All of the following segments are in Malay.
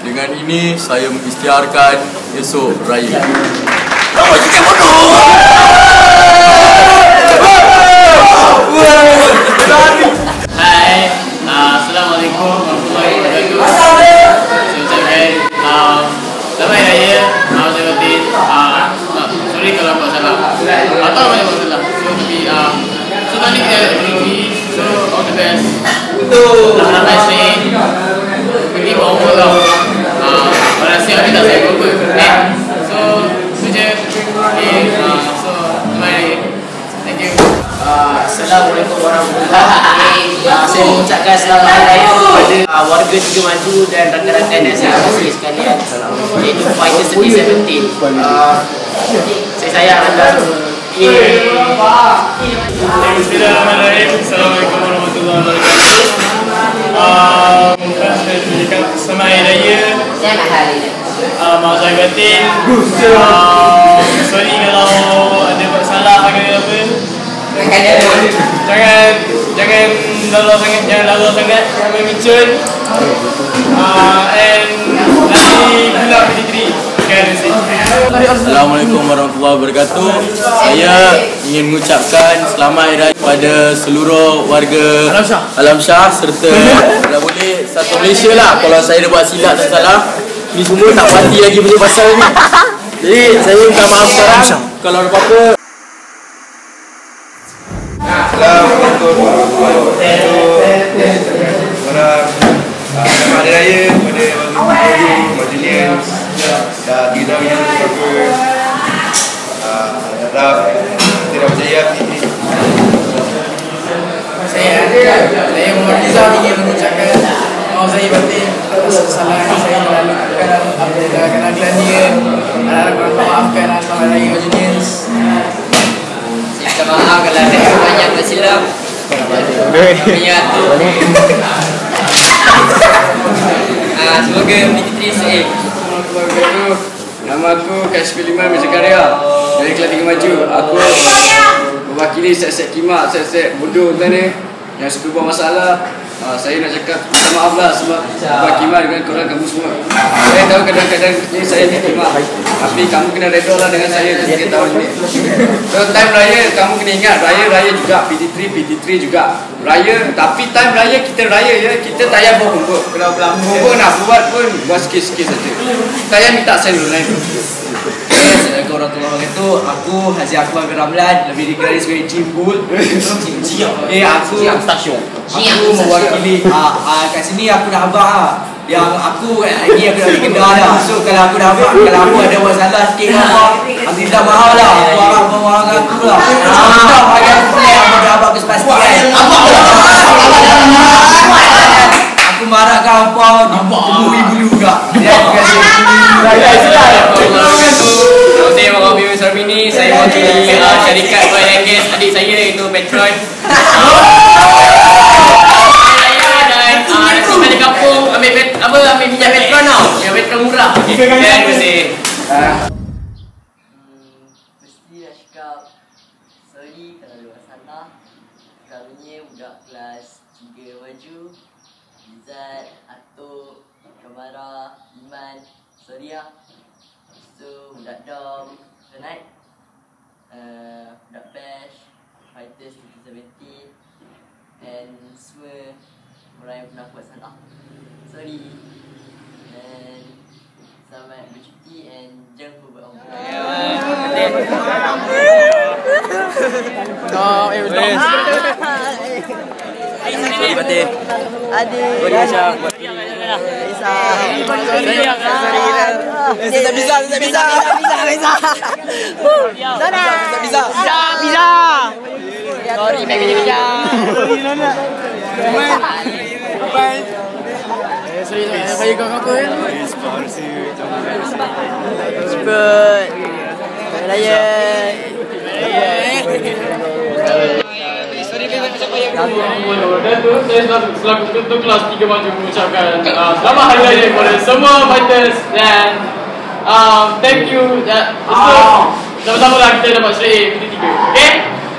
Dengan ini saya mengisytiharkan esok raya. Hai, Okay, uh, so selamat hari raya. Thank you. Uh, Assalamualaikum warahmatullahi wabarakatuh. Uh, saya mengucapkan selamat hari raya kepada uh, warga Tiga Maju dan rakan-rakan dan saya kasih sekalian. Iaitu Fighter Seni 17. Uh, saya sayang anda semua. Bismillahirrahmanirrahim. Assalamualaikum warahmatullahi wabarakatuh. Um, saya tunjukkan selamat hari raya. Uh, maaf saya. Uh, jangan lalu sangat jangan micun. Uh, and nanti. Terima kasih. Assalamualaikum warahmatullahi wabarakatuh. Saya ingin mengucapkan selamat hari raya kepada seluruh warga Alam Shah serta kalau boleh satu Malaysia lah. Kalau saya ada buat silap tak salah, ni semua tak pasti lagi punya pasal ni. Jadi saya minta maaf sekarang. Kalau ada apa-apa Assalamualaikum warahmatullahi wabarakatuh. Selamat Selamat Hari Raya kepada Wali Majlis dan Dina Wiyah Sebagai Harap tidak berjaya Fitri. saya saya Muhammad Rizal ingin mengucapkan maaf saya batin atas kesalahan yang saya telah lakukan apabila kenakalan dia harap korang maafkan selamat raya Majlis Minta maaf kalau ada banyak tersilap. Niat tu. Semoga sahih. Assalamualaikum Nama aku Kashfi Liman Mejakarya dari Kelas Tiga Maju. Aku mewakili set-set kimak, set-set bodoh tuan ni yang suka buat masalah. Uh, saya nak cakap minta maaf lah sebab buat kimak dengan korang kamu semua. Saya tahu kadang-kadang ni saya ni kimak. Tapi kamu kena redor lah dengan saya tiga tahun ni. So time raya kamu kena ingat raya raya juga PT3 PT3 juga raya tapi time raya kita raya ya kita tak payah buat kalau homework nak buat pun buat sikit-sikit saja. Saya minta saya dulu lain. Assalamualaikum warahmatullahi wabarakatuh. Aku Haji Akbar bin Ramlan, lebih dikenali sebagai Jimbul. Eh, aku stasiun. Aku mewakili ah ah kat sini aku dah abang ah. Yang aku lagi aku dah dikenal dah. So kalau aku dah abang, kalau aku ada masalah sikit dengan abang, aku minta maaf lah. Aku harap abang maafkan aku lah. Aku minta bagi aku plan abang dah abang kesepastian. Aku marahkan abang, temui bulu juga. Terima kasih. Nama saya Mak Abi Besar Bini Saya mewakili uh, syarikat and Gas Adik saya iaitu Petron Saya dan uh, nasi balik kampung Ambil pet, apa ambil minyak Petron tau Yang Petron murah. Okay. Terima kasih Mesti nak cakap Sorry kalau ada salah Selalunya budak kelas 3 maju Izzat, Atuk, Kamara, Iman. Sorry lah So budak Dom, Tonight uh, Budak Bash, Fighters 2017 And semua orang yang pernah buat salah Sorry And Selamat bercuti and jangan lupa buat orang Batin. Adik. Boleh Aisyah buat Bisa. Sorry. Sorry. Tak bisa, tak bisa. Bisa, bisa. Sana. Bisa, bisa. Bisa, bisa. Sorry, baby bisa. Sorry, Nona. Bye. Sorry, saya kau kau kan. Cepet. Raya. Dan tu saya selaku, ketua kelas 3 maju mengucapkan uh, selamat hari raya kepada semua fighters dan um, thank you uh, sama-sama lah kita dapat straight A PT3 okay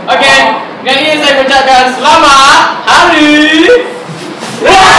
okay dengan ini saya mengucapkan selamat hari Ah!